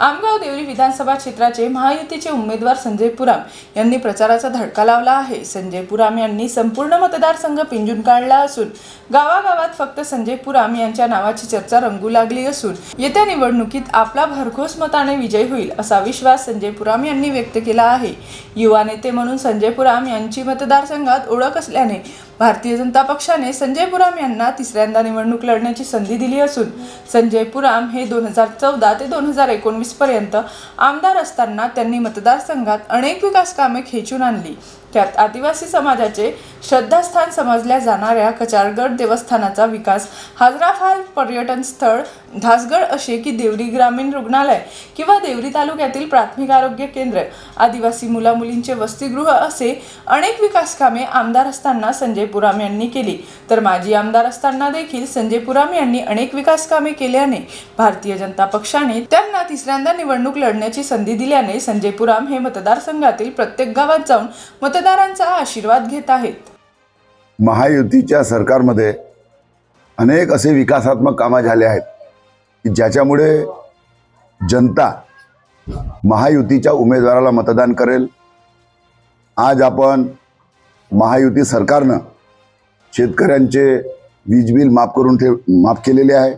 आमगाव देवरी विधानसभा क्षेत्राचे महायुतीचे उमेदवार संजय पुराम यांनी प्रचाराचा धडका लावला आहे. संजय पुराम यांनी संपूर्ण मतदारसंघ पिंजून काढला असून गावागावात फक्त संजय पुराम यांच्या नावाची चर्चा रंगू लागली असून येत्या निवडणुकीत आपला भरघोस मताने विजय होईल असा विश्वास संजय पुराम यांनी व्यक्त केला आहे. युवा नेते म्हणून संजय पुराम यांची मतदारसंघात ओळख असल्याने भारतीय जनता पक्षाने संजय पुराम यांना तिसऱ्यांदा निवडणूक लढण्याची संधी दिली असून संजय पुराम हे दोन हजार चौदा ते दोन हजार एकोणवीस पर्यंत आमदार असताना त्यांनी मतदारसंघात अनेक विकास कामे खेचून आणली. त्यात आदिवासी समाजाचे श्रद्धास्थान समजल्या जाणाऱ्या कचारगड देवस्थानाचा विकास हाजराफाल पर्यटन स्थळ धासगड असे की देवरी ग्रामीण रुग्णालय किंवा देवरी तालुक्यातील प्राथमिक आरोग्य केंद्र आदिवासी मुलामुलींचे वसतिगृह असे अनेक विकास कामे आमदार असताना संजय पुराम यांनी केली. तर माजी आमदार असताना देखील संजय पुराम यांनी अनेक विकास कामे केल्याने भारतीय जनता पक्षाने त्यांना तिसऱ्यांदा निवडणूक लढण्याची संधी दिल्याने संजय पुराम हे मतदारसंघातील प्रत्येक गावात जाऊन मतदारांचा आशीर्वाद घेत आहेत. महायुतीच्या सरकारमध्ये अनेक असे विकासात्मक कामं झाले आहेत की ज्याच्यामुळे जनता महायुतीच्या उमेदवाराला मतदान करेल. आज आपण महायुती सरकारनं शेतकऱ्यांचे वीज बिल माफ करून ठेव माफ केलेले आहे.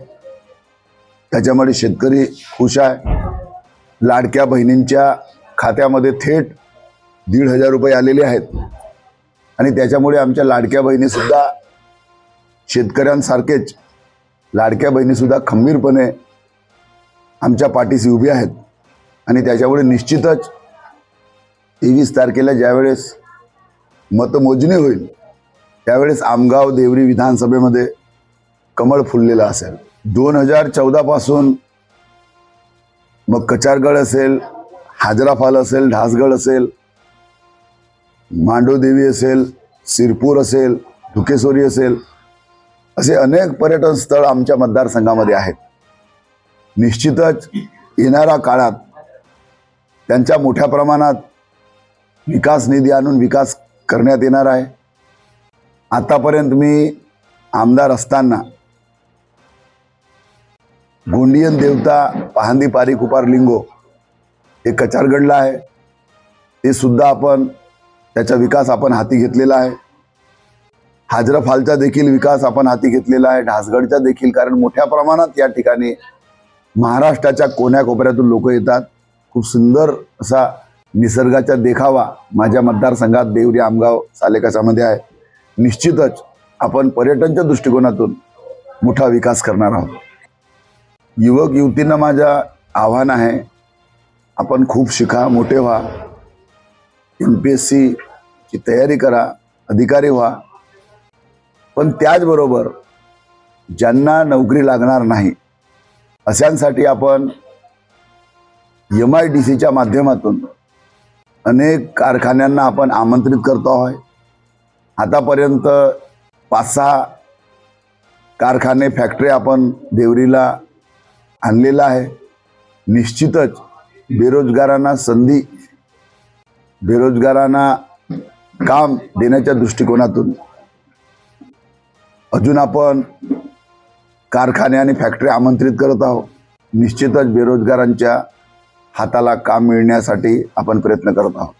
त्याच्यामुळे शेतकरी खुश आहे. लाडक्या बहिणींच्या खात्यामध्ये थेट दीड हजार रुपये आलेले आहेत. आणि त्याच्यामुळे आमच्या लाडक्या बहिणीसुद्धा शेतकऱ्यांसारखेच लाडक्या बहिणीसुद्धा खंबीरपणे आमच्या पाठीशी उभी आहेत. आणि त्याच्यामुळे निश्चितच तेवीस तारखेला ज्यावेळेस मतमोजणी होईल त्यावेळेस आमगाव देवरी विधानसभेमध्ये कमळ फुललेलं असेल. दोन हजार चौदापासून मग कचारगड असेल हाजराफाल असेल ढासगड असेल मांडोदेवी असेल सिरपूर असेल धुकेश्वरी असेल असे अनेक पर्यटन स्थळ आमच्या मतदारसंघामध्ये आहेत. निश्चितच येणाऱ्या काळात त्यांच्या मोठ्या प्रमाणात विकास निधी आणून विकास करण्यात येणार आहे. आतापर्यंत मी आमदार असताना गोंडियन देवता पहांदी पारी कुपार लिंगो हे कचारगडला आहे. ते सुद्धा आपण त्याचा विकास आपण हाती घेतलेला आहे. हाजरफालचा देखील विकास आपण हाती घेतलेला आहे. ढासगडचा देखील कारण मोठ्या प्रमाणात या ठिकाणी महाराष्ट्राच्या कोण्याकोपऱ्यातून लोक येतात. खूप सुंदर असा निसर्गाचा देखावा माझ्या मतदारसंघात देवरी आमगाव सालेकसामध्ये आहे. निश्चितच आपण पर्यटनच्या दृष्टिकोनातून मोठा विकास करणार आहोत. युवक युवतींना माझं आव्हान आहे. आपण खूप शिका मोठे व्हा. एम पी एस सीची तयारी करा अधिकारी व्हा. पण त्याचबरोबर ज्यांना नोकरी लागणार नाही अशांसाठी आपण एम आय डी सीच्या माध्यमातून अनेक कारखान्यांना आपण आमंत्रित करतो आहोत. आतापर्यंत पाच सहा कारखाने फॅक्टरी आपण देवरीला आणलेला आहे. निश्चितच बेरोजगारांना संधी बेरोजगारांना काम देण्याच्या दृष्टिकोनातून अजून आपण कारखाने आणि फॅक्टरी आमंत्रित करत आहोत. निश्चितच बेरोजगारांच्या हाताला काम मिळण्यासाठी आपण प्रयत्न करत आहोत.